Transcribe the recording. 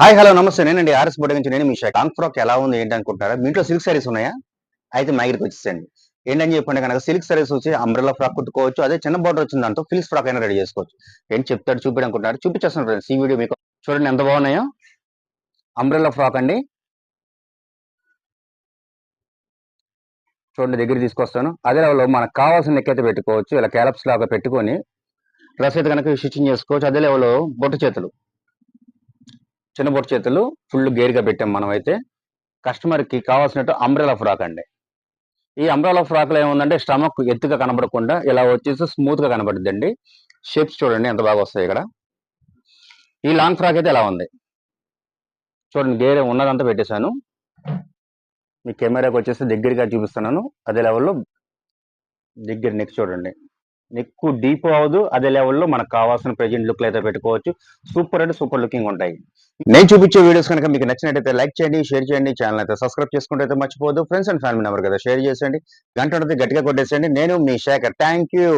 Hi hello నమస్తే. నేనండి RS board నుంచి నేను మీ షేక్. ఫ్రాక్ ఎలా ఉంది ఏంటి అనుకుంటారా మీ ఇంట్లో సిల్క్ సారీస్ ఉన్నాయా? అయితే మా దగ్గరికి వచ్చేసండి ఏంటని చెప్పండి కనుక సిల్క్ సారీస్ వచ్చి అంబ్రెల్లా ఫ్రాక్ కుట్టుకోవచ్చు అదే చిన్న బార్డర్ వచ్చిన దాంతో ఫిల్స్ ఫ్రాక్ అయినా రెడీ చేసుకోవచ్చు. ఏంటి చెప్తాడు చూపించడం అనుకుంటారు చూపించేస్తాను ఫ్రెండ్స్ ఈ వీడియో మీకు చూడండి ఎంత బాగున్నాయో. అంబ్రెల్లా ఫ్రాక్ అండి. చూడండి దగ్గర తీసుకొస్తాను. అదే లెవెల్లో మనకు కావాల్సిన నెక్కైతే పెట్టుకోవచ్చు. ఇలా క్యాలప్స్ లాగా పెట్టుకొని డ్రెస్ అయితే కనుక స్టిచ్చింగ్ చేసుకోవచ్చు. అదే లెవెల్లో బొట్టు చేతులు. చిన్నపొట్టు చేతులు ఫుల్ గేర్గా పెట్టాం మనం అయితే కస్టమర్కి కావాల్సినట్టు అంబ్రెలా ఫ్రాక్ అండి. ఈ అంబ్రెలా ఫ్రాక్లో ఏముందంటే స్టమక్ ఎత్తుగా కనబడకుండా ఇలా వచ్చేసి స్మూత్గా కనబడుద్దండి. షేప్స్ చూడండి ఎంత బాగా వస్తాయి ఇక్కడ. ఈ లాంగ్ ఫ్రాక్ అయితే ఎలా ఉంది? చూడండి గేర్ ఉన్నదంతా పెట్టేశాను. మీ కెమెరాకి వచ్చేసి దగ్గరగా చూపిస్తున్నాను. అదే లెవెల్లో దగ్గర నెక్ చూడండి. నెక్ డీప్ అవ్వదు. అదే లెవెల్లో మనకు కావాల్సిన ప్రెజెంట్ లుక్ అయితే పెట్టుకోవచ్చు. సూపర్ అంటే సూపర్ లుకింగ్ ఉంటాయి. నేను చూపించే వీడియోస్ కనుక మీకు నచ్చినట్టయితే లైక్ చేయండి షేర్ చేయండి ఛానల్ అయితే సబ్స్క్రైబ్ చేసుకుంటే అయితే మర్చిపోదు ఫ్రెండ్స్ అండ్ ఫ్యామిలీ నెంబర్ కదా షేర్ చేసేయండి. గంట గట్టిగా కొట్టేసేయండి. నేను మీ శేఖర్. Thank you